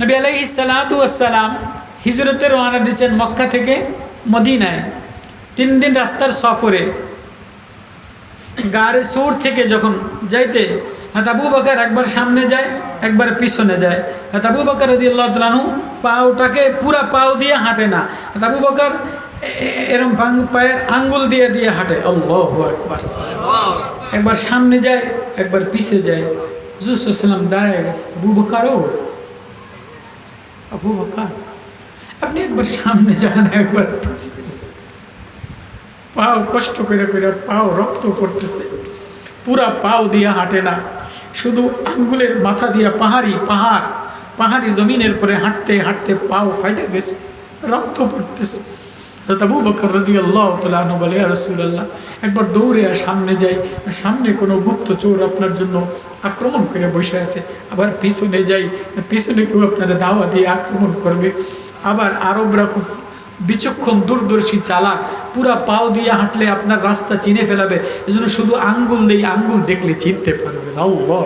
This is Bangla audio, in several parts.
নবী আলাই সালাম হিজরতের রওনা দিয়েছেন মক্কা থেকে মদিনায়। তিন দিন রাস্তার সফরে। গাড়ি সুর থেকে যখন যাইতে হাত আবু বকর একবার সামনে যায়, একবার পিছনে যায়। হাত আবু বকর রদি আল্লাহ তালু পাওটাকে পুরা পাও দিয়ে হাঁটে না। আবু বকর এরম পায়ের আঙ্গুল দিয়ে দিয়ে হাঁটে। একবার একবার সামনে যায়, একবার পিছে যায়। হুজুরাম দাঁড়ায় গেছে। আবু বকারও আবু বকার আপনি একবার সামনে যান একবার। পাও কষ্ট করে করে পাও রক্ত করতেছে পুরা পাও দিয়া হাঁটে না শুধু আঙ্গুলের মাথা দিয়া পাহাড়ি পাহাড় পাহাড়ি জমিনের পরে হাঁটতে হাঁটতে পাও ফাইটে গেছে রক্ত পড়তেছে আবু বকর রদি আল্লাহ তালু বলে রসুল্লাহ একবার দৌড়ে আর সামনে যাই সামনে কোনো গুপ্ত চোর আপনার জন্য আক্রমণ করে বসে আছে। আবার পিছনে যাই, পিছনে কেউ আপনারা দাওয়া দিয়ে আক্রমণ করবে। আবার আরবরা খুব বিচক্ষণ, দূরদর্শী চালাক, পুরা পাও দিয়ে হাঁটলে আপনার রাস্তা চিনে ফেলাবে। এজন্য শুধু আঙ্গুল নেই, আঙ্গুল দেখলে চিনতে আল্লাহ!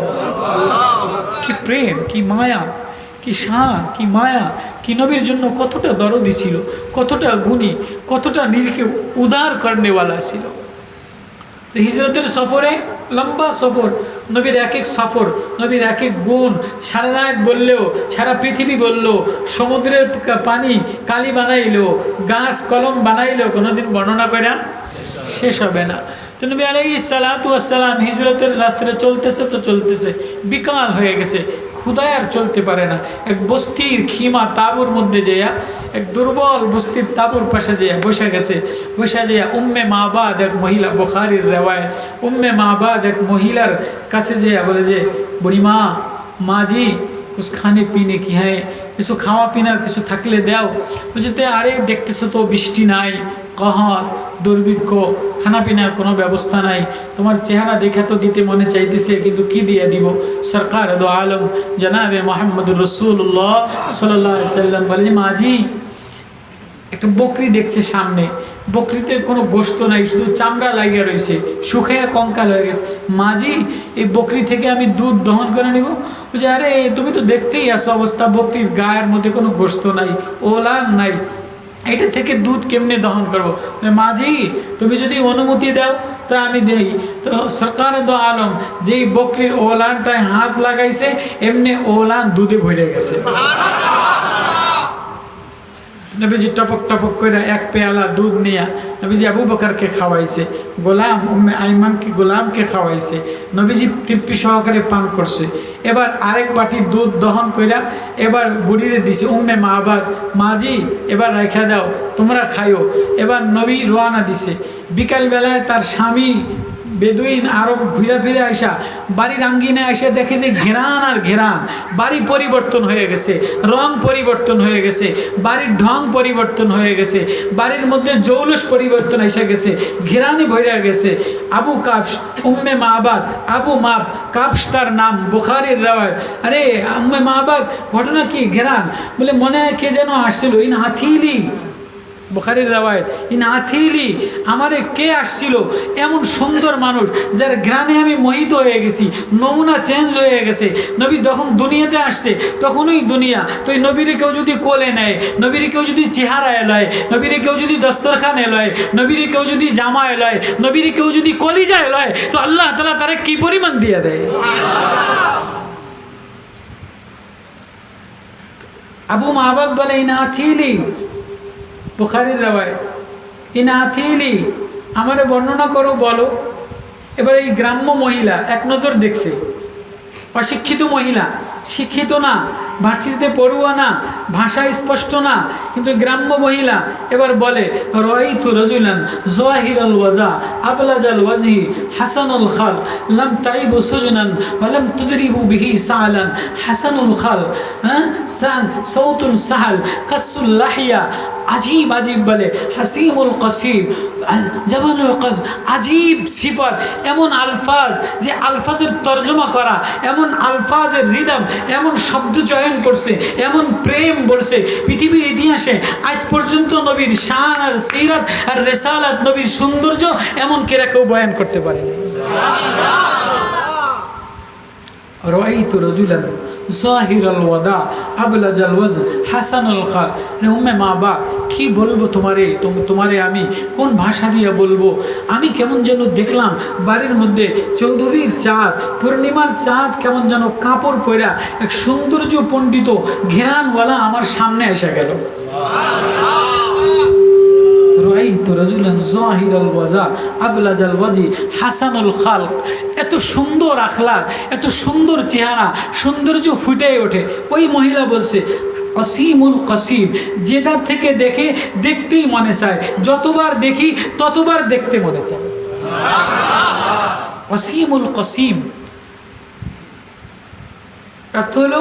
কি প্রেম, কি মায়া। কি শান কি মায়া, কি নবীর জন্য কতটা দরদি ছিল, কতটা গুণী, কতটা নিজেকে উদার করনেওয়ালা ছিল। তো হিজরতের সফরে লম্বা সফর, নবীর এক এক সফর, নবীর এক এক গুণ, সারা রাত বললেও, সারা পৃথিবী বলল, সমুদ্রের পানি কালি বানাইলো, গাছ কলম বানাইলো, কোনোদিন বর্ণনা করে শেষ হবে না। তো নবী আলাই সালাতাম হিজরতের রাত্রে চলতেছে তো চলতেছে, বিকাল হয়ে গেছে ক্ষুদায় আর চলতে পারে না। এক বস্তির খিমা তাবুর মধ্যে যেয়া এক দুর্বল বস্তির তাবুর পাশে যেয়া বসে গেছে। বসে যেয়া উম্মে মাবাদ এক মহিলা, বুখারির রেওয়ায়। উম্মে মাবাদ এক মহিলার কাছে যেয়া বলে যে বুড়িমা মাজি, কুছ খানে পিনে কি হ্যাঁ? কিছু খাওয়া পিনার কিছু থাকলে দাও? বলছে, তে আরে দেখতেছো তো বৃষ্টি নাই কহর, দুর্ভিক্ষ খানা পিনার কোনো ব্যবস্থা নাই। তোমার চেহারা দেখে তো দিতে মনে চাইতেছে, কিন্তু কি দিয়ে দিব? সরকার দো আলম, জনাবে মোহাম্মদ রসুল্লাহ সাল্লাহ সাল্লাম বলে মাঝি, একটা বকরি দেখছে সামনে। বকরিতে কোনো গোস্ত নাই, শুধু চামড়া লাগিয়ে রয়েছে শুকাইয়া কঙ্কাল হয়ে গেছে। মাঝি, এই বকরি থেকে আমি দুধ দহন করে নিব? বলছে, আরে, তুমি তো দেখতেই আসো অবস্থা, বকরির গায়ের মধ্যে কোনো গোস্ত নাই, ওলান নাই। এটা থেকে দুধ কেমনে দহন করব? মাঝি তুমি যদি অনুমতি দাও, তো আমি দেই। তো সরকার দো আলম, যেই বকরির ওলানটায় হাত লাগাইছে, এমনি ওলান দুধে ভরে গেছে। নবীজি টপক টপক করে এক পেয়ালা দুধ নিয়া নবীজি আবু বকরকে খাওয়াইছে, গোলাম উম্মে আইমানকে গোলামকে খাওয়াইছে। নবীজি তৃপ্তি সহকারে পান করছে। এবার আরেক বাটি দুধ দহন কইরা এবার বুড়িরে দিছে, উম্মে মাহবাদ, মাজি, এবার রেখা দাও, তোমরা খাইও। এবার নবী রোয়ানা দিছে। বিকালবেলায় তার স্বামী বেদুইন আরব ঘুরে ফিরে আসা বাড়ির আঙ্গিনে এসে দেখে যে ঘেরান আর ঘেরান। বাড়ি পরিবর্তন হয়ে গেছে, রং পরিবর্তন হয়ে গেছে, বাড়ির ঢং পরিবর্তন হয়ে গেছে, বাড়ির মধ্যে জৌলুস পরিবর্তন এসে গেছে, ঘেরানি ভরে গেছে। আবু কাপস উম্মে মাহবাদ আবু মাপ কাপস তার নাম, বুখারির রাওয়ায়। আরে, উম্মে মাহবাদ ঘটনা কি? ঘেরান। বলে, মনে হয় কে যেন আসছিল ইন হাথিলি। বুখারির রাওয়ায়ত, ইন আথিলি আমারে কে আসছিল এমন সুন্দর মানুষ যার গ্রানে আমি মোহিত হয়ে গেছি, নমুনা চেঞ্জ হয়ে গেছে। নবী যখন দুনিয়াতে আসছে, তখনই দুনিয়া, তো এই নবীরে কেউ যদি কোলে নেয়, নবীরে কেউ যদি চেহারা এলয় নবীরে কেউ যদি দস্তরখান এলয় নবীরে কেউ যদি জামা এলয় নবীরে কেউ যদি কলিজা এলয় তো আল্লাহ তালা তারা কি পরিমাণ দিয়ে দেয়? আবু মা মাহবাব বলে, ইন আথিলি বুখারির রাবায় ইনাথিলি আমারে বর্ণনা করো, বলো। এবার এই গ্রাম্য মহিলা এক নজর দেখছে। অশিক্ষিত মহিলা, শিক্ষিত না ভার্সিটিতে পড়ুয়া না, ভাষা স্পষ্ট না, কিন্তু গ্রাম্য মহিলা এবার বলে রয়তু রজুলান জোয়াহিরাল ওয়াজা আবলাজ আবলাজাল ওয়াজহি হাসানুল খাল লাম তাইবু সুজনান ওয়ালাম তুদরিবু বিহি সালান, হাসানুল খাল হ্যাঁ সৌতুল সাহাল কাসুল লাহিয়া, আজীব আজীব বলে, হাসিমুল কসিম জামানুল কস, আজীব সিফত, এমন আলফাজ যে আলফাজের তর্জমা করা, এমন আলফাজের রিদম, এমন শব্দ চয়ন করছে, এমন প্রেম বলছে, পৃথিবীর ইতিহাসে আজ পর্যন্ত নবীর শান আর সেইরাত আর রেসালাত নবীর সৌন্দর্য এমন কেরা কেউ বয়ান করতে পারে রজুলান জাহিরাল ওয়াদা আবলাজাল ওয়াজ হাসানুল খাল। রে উম্মে মা বা কি বলব তোমারে? তোম- তোমারে আমি কোন ভাষা দিয়ে বলব? আমি কেমন যেন দেখলাম বাড়ির মধ্যে চৌধুরীর চাঁদ, পূর্ণিমার চাঁদ কেমন যেন কাপড় পরা এক সৌন্দর্য পণ্ডিত ঘেরানওয়ালা আমার সামনে এসে গেল। রাইতু রাজুলান জাহিরাল ওয়াজা আবলাজাল ওয়াজি হাসানুল খালক এত সুন্দর আখলাক এত সুন্দর চেহারা সৌন্দর্য ফুটে ওঠে। ওই মহিলা বলছে অসীমুল কসিম যেটার থেকে দেখে দেখতেই মনে চায়। যতবার দেখি ততবার দেখতে মনে চায়। অসীমুল কসিম। অর্থ হলো,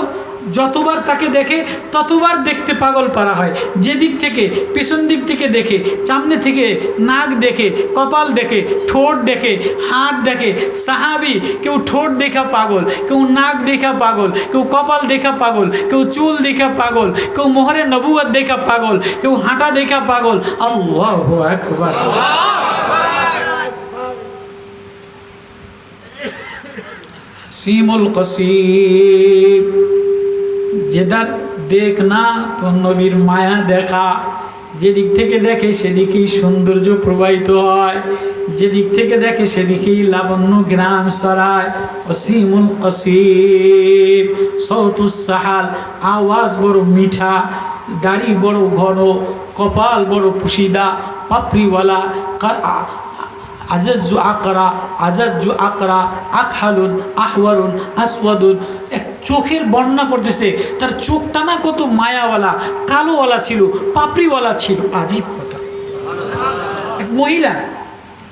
যতবার তাকে দেখে, ততবার দেখতে পাগল পারা হয়। যেদিক থেকে, পিছন দিক থেকে দেখে, সামনে থেকে নাক দেখে, কপাল দেখে, ঠোঁট দেখে, হাত দেখে, সাহাবি কেউ ঠোঁট দেখা পাগল, কেউ নাক দেখা পাগল, কেউ কপাল দেখা পাগল, কেউ চুল দেখা পাগল, কেউ মোহরে নবুয়াত দেখা পাগল, কেউ হাঁটা দেখা পাগল। আল্লাহ একবার সিমুল কসিম। যেদার দেখ না তোর নবীর মায়া দেখা। যেদিক থেকে দেখে সেদিকেই সৌন্দর্য প্রবাহিত হয়। যেদিক থেকে দেখে সেদিকেই লাবণ্য গ্রাণ সরায় অসীমুল কসিম সৌতুসাহাল আওয়াজ বড় মিঠা, দাড়ি বড় ঘন, কপাল বড় পুশিদা, পাপড়িওয়ালা আজাজু আকরা আজাজু আকরা আখালুন আহওয়ারুন, আসওয়াদুন। এক চোখের বর্ণনা করতেছে, তার চোখটা না কত মায়াওয়ালা, কালোওয়ালা ছিল, পাপড়িওয়ালা ছিল, আজীব কথা। এক মহিলা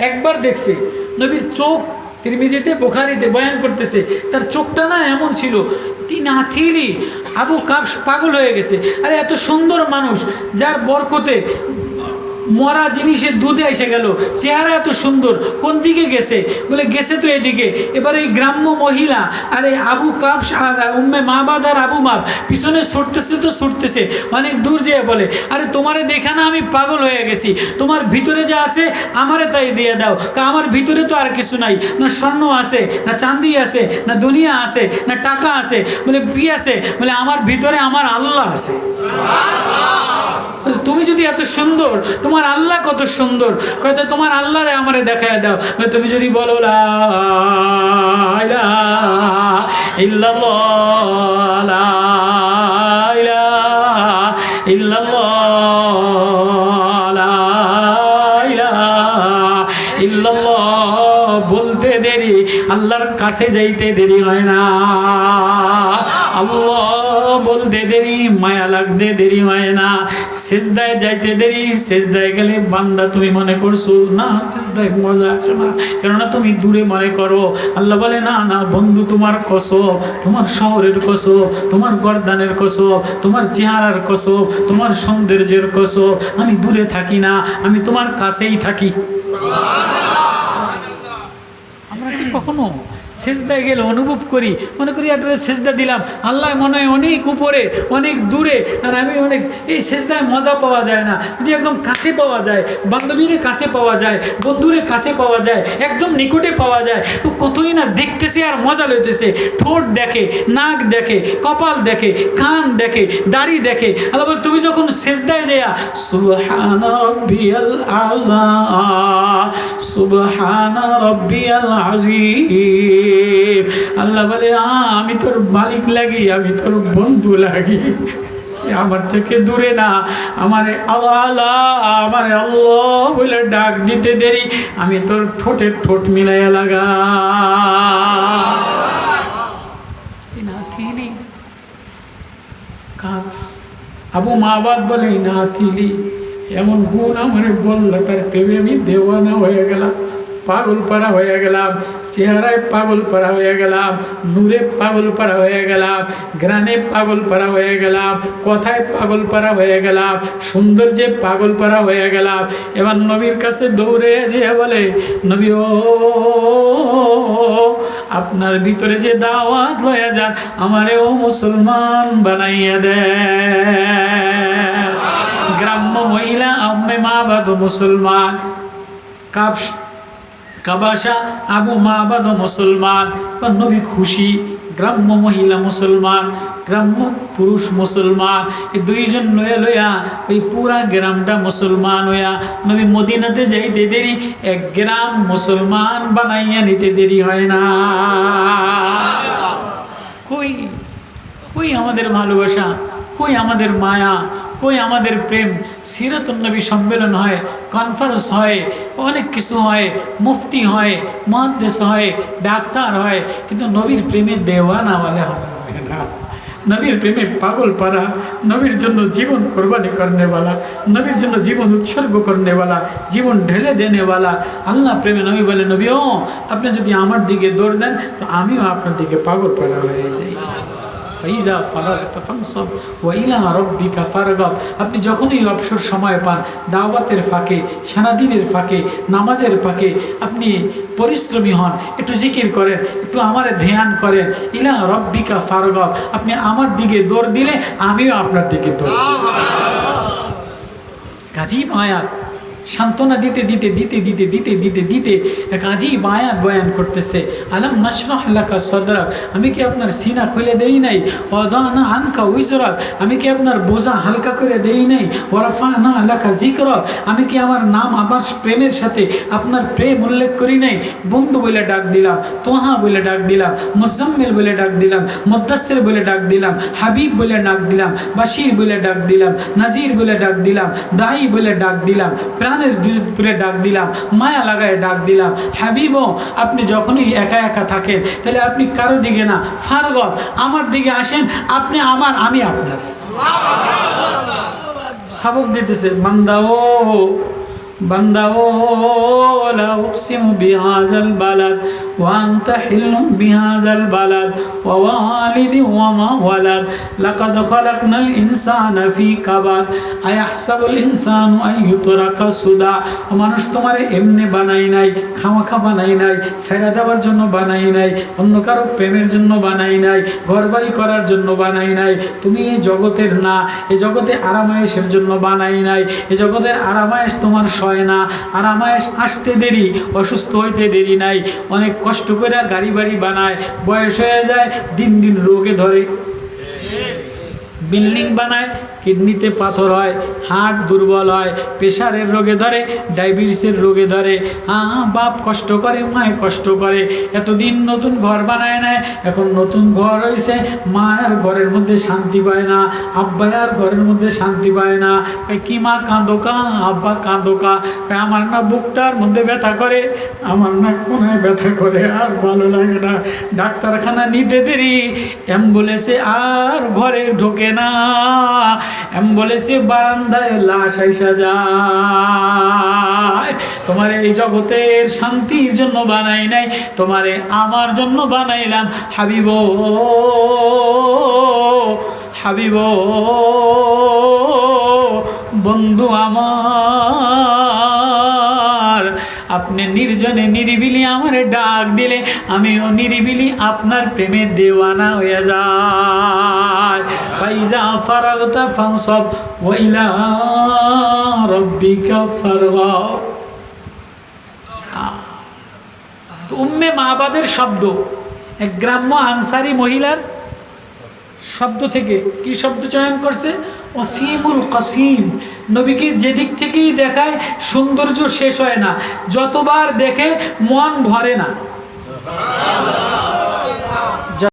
একবার দেখছে, নবীর চোখ তিরমিজিতে, বোখারিতে বয়ান করতেছে, তার চোখটা না এমন ছিল, তিন হাতিলি আবু কাপস পাগল হয়ে গেছে। আরে, এত সুন্দর মানুষ, যার বরকতে মরা জিনিসের দুধে এসে গেল। চেহারা এত সুন্দর, কোন দিকে গেছে? বলে, গেছে তো এদিকে। এবার এই গ্রাম্য মহিলা আরে আবু কাপ উম্মে মা বাদ আর আবু মাপ পিছনে ছুটতেছে তো ছুটতেছে। অনেক দূর যেয়ে বলে, আরে তোমারে দেখা না আমি পাগল হয়ে গেছি। তোমার ভিতরে যা আছে আমারে তাই দিয়ে দাও। কা, আমার ভিতরে তো আর কিছু নাই। না স্বর্ণ আছে, না চাঁদি আছে, না দুনিয়া আছে, না টাকা আছে, বলে বি আছে? বলে, আমার ভিতরে আমার আল্লাহ আছে। তুমি যদি এত সুন্দর, তোমার আল্লাহ কত সুন্দর? কয়তো তোমার আল্লাহরে আমারে দেখায় দাও। তুমি যদি বলো, লা বলতে দেরি, আল্লাহর কাছে যাইতে দেরি হয় না। আল্লাহ বলতে দেরি, মায়া লাগতে দেরি হয় না। শেষদায় যাইতে দেরি শেষদায় গেলে বান্দা তুমি মনে করছ, না শেষদায় মজা আসে না। কেননা তুমি দূরে মনে করো। আল্লাহ বলে, না না, বন্ধু, তোমার কসো তোমার শহরের কসো তোমার গরদানের কসো তোমার চেহারার কসো তোমার সৌন্দর্যের কসো আমি দূরে থাকি না, আমি তোমার কাছেই থাকি। আমরা কি কখনো সেজদায় গেলে অনুভব করি। মনে করি একটা সেজদা দিলাম। আল্লাহ মনে হয় অনেক উপরে অনেক দূরে আর আমি অনেক এই সেজদায় মজা পাওয়া যায় না। যদি একদম কাছে পাওয়া যায় বান্ধবীরে কাছে পাওয়া যায় বন্ধুরে কাছে পাওয়া যায় একদম নিকটে পাওয়া যায় তো কতই না দেখতেছে আর মজা লইতেছে। ঠোঁট দেখে নাক দেখে কপাল দেখে কান দেখে দাড়ি দেখে। আল্লাহ বলে, তুমি যখন সেজদায় যাইয়া সুবহান রব্বিয়াল আযা সুবহান রব্বিয়াল আযীম। আল্লাহ বলে আমি তোর মালিক লাগি, আমি তোর বন্ধু লাগি। আমার থেকে দূরে না। আমারে আমারে আল্লাহ বলে ডাক দিতে দেরি। আমি তোর ঠোঁটে ঠোঁট মিলাইয়া লাগা আবু মাবাদ বলে না থিলি এমন গুণ আমারে বলল, তার প্রেমে আমি দেওয়ানা হয়ে গেলাম। পাগল পাড়া হয়ে গেলাম, চেহারায় পাগল পাড়া হয়ে গেলাম, নূরে পাগল পাড়া হয়ে গেলাম, গ্রানে পাগল পাড়া হয়ে গেলাম, কথায় পাগল পাড়া হয়ে গেলাম, সৌন্দর্যে পাগল পাড়া হয়ে গেলাম। এবার নবীর কাছে দৌড়ে যে বলে, নবী ও, আপনার ভিতরে যে দাওয়াত লয়া যান, আমারে ও মুসলমান বানাইয়া দেয় গ্রাম্য মহিলা, আম্মে মা বাদ মুসলমান। কাপস কাবাসা আবু মা বাদ মুসলমান, বা নবী খুশি, গ্রাম্য মহিলা মুসলমান, গ্রাম্য পুরুষ মুসলমান, এই দুইজন লয়া লয়া ওই পুরা গ্রামটা মুসলমান হইয়া নবী মদিনাতে যাইতে দেরি, এক গ্রাম মুসলমান বানাইয়া নিতে দেরি হয় না। কই কই আমাদের ভালোবাসা, কই আমাদের মায়া কই আমাদের প্রেম? সিরাতুন্নবী সম্মেলন হয় কনফারেন্স হয়, অনেক কিছু হয়, মুফতি হয় মহাদেশ হয়, ডাক্তার হয়, কিন্তু নবীর প্রেমে দেওয়ানা বলে হবে না। নবীর প্রেমে পাগল পারা, নবীর জন্য জীবন কোরবানি করনেওয়ালা নবীর জন্য জীবন উৎসর্গ করনেওয়ালা জীবন ঢেলে দেনেওয়ালা আল্লাহ প্রেমে নবী বলে নবী ও আপনি যদি আমার দিকে দৌড় দেন, তো আমিও আপনার দিকে পাগল পারা হয়ে যাই। ফাইজা ফারাগতা ফানসব ওয়াইলা রব্বিকা ফারগব। আপনি যখনই অবসর সময় পান দাওয়াতের ফাঁকে সারাদিনের ফাঁকে নামাজের ফাঁকে আপনি পরিশ্রমী হন একটু জিকির করেন একটু আমার ধ্যান করেন ইলা রব্বিকা ফারগব। আপনি আমার দিকে দৌড় দিলে আমিও আপনার দিকে দৌড় কাজী মায়া সান্ত্বনা দিতে দিতে দিতে দিতে দিতে দিতে দিতে এক আজীব আয়াত বয়ান করতেছে। আলম নাসরাহ লাকা সদরাক, আমি কি আপনার সিনা খুলে দেই নাই? অদানা আনকা উইজরাক আমি কি আপনার বোঝা হালকা করে দেই নাই? ওরাফা না আলাকা জিকরক আমি কি আমার নাম আমার প্রেমের সাথে আপনার প্রেম উল্লেখ করি নাই? বন্ধু বলে ডাক দিলাম, তোহা বলে ডাক দিলাম, মুজাম্মিল বলে ডাক দিলাম মুদাসির বলে ডাক দিলাম, হাবিব বলে ডাক দিলাম, বাশির বলে ডাক দিলাম, নাজির বলে ডাক দিলাম দাই বলে ডাক দিলাম প্রাণের বলে ডাক দিলাম, মায়া লাগায় ডাক দিলাম, হাবিব, আপনি যখনই একা একা থাকেন, তাহলে আপনি কারও দিকে না ফারগত আমার দিকে আসেন, আপনি আমার, আমি আপনার। সাবক দিতেছে, বান্দা বান্দাও বান্দা ও লা উকসিমু বিহাজাল বালাদ। বিহাযাল বালাদ ওয়া ওয়ালিদি ওয়া মা ওয়ালাদ লাকাদ খালাকনাল ইনসানা ফি কাবাদ আয়াহসাবুল ইনসানু আন ইউতরাকা সুদা মানুষ তোমারে এমনি বানাই নাই, খামাখা বানাই নাই, ছেড়ে দেওয়ার জন্য বানাই নাই, অন্য কারও প্রেমের জন্য বানাই নাই, ঘরবাড়ি করার জন্য বানাই নাই। তুমি এই জগতের না, এই জগতে আরামায়েশের জন্য বানাই নাই। এই জগতের আরামায়েশ তোমার সয় না, আরামায়েশ আসতে দেরি, অসুস্থ হইতে দেরি নাই। অনেক কষ্ট করে গাড়ি বাড়ি বানায় বয়স হয়ে যায় দিন দিন রোগে ধরে। বিল্ডিং বানায় কিডনিতে পাথর হয় হার্ট দুর্বল হয় প্রেশারের রোগে ধরে, ডায়াবেটিসের রোগে ধরে। হ্যাঁ বাপ কষ্ট করে, মায় কষ্ট করে। এতদিন নতুন ঘর বানায় নেয় এখন নতুন ঘর হয়েছে মা আর ঘরের মধ্যে শান্তি পায় না, আব্বা আর ঘরের মধ্যে শান্তি পায় না। কি মা কাঁদো কা? আব্বা কাঁদো কা? আমার না বুকটার মধ্যে ব্যথা করে, আমার না কোনায় ব্যথা করে, আর ভালো লাগে না। ডাক্তারখানা নিতে দেরি, অ্যাম্বুলেন্সে আর ঘরে ঢোকে না। অ্যাম্বুলেন্সে বারান্দায় লাশ আইসা যায়। তোমার এই জগতের শান্তির জন্য বানাই নাই, তোমারে আমার জন্য বানাইলাম হাবিব। হাবিব, বন্ধু আমার। আপনি নির্জনে নিরিবিলি আমার ডাক দিলে, আমিও নিরিবিলি আপনার প্রেমে দেওয়ানা হয়ে যায়। ফাইজা ফারাগতা ফানসব ওয়াইলা রব্বিকা ফারগাব উম্মে মাহবাদের শব্দ, এক গ্রাম্য আনসারি মহিলার শব্দ থেকে কি শব্দ চয়ন করছে? অসীমুল কসিম। নবীকে যেদিক থেকেই দেখায়, সৌন্দর্য শেষ হয় না। যতবার দেখে মন ভরে না।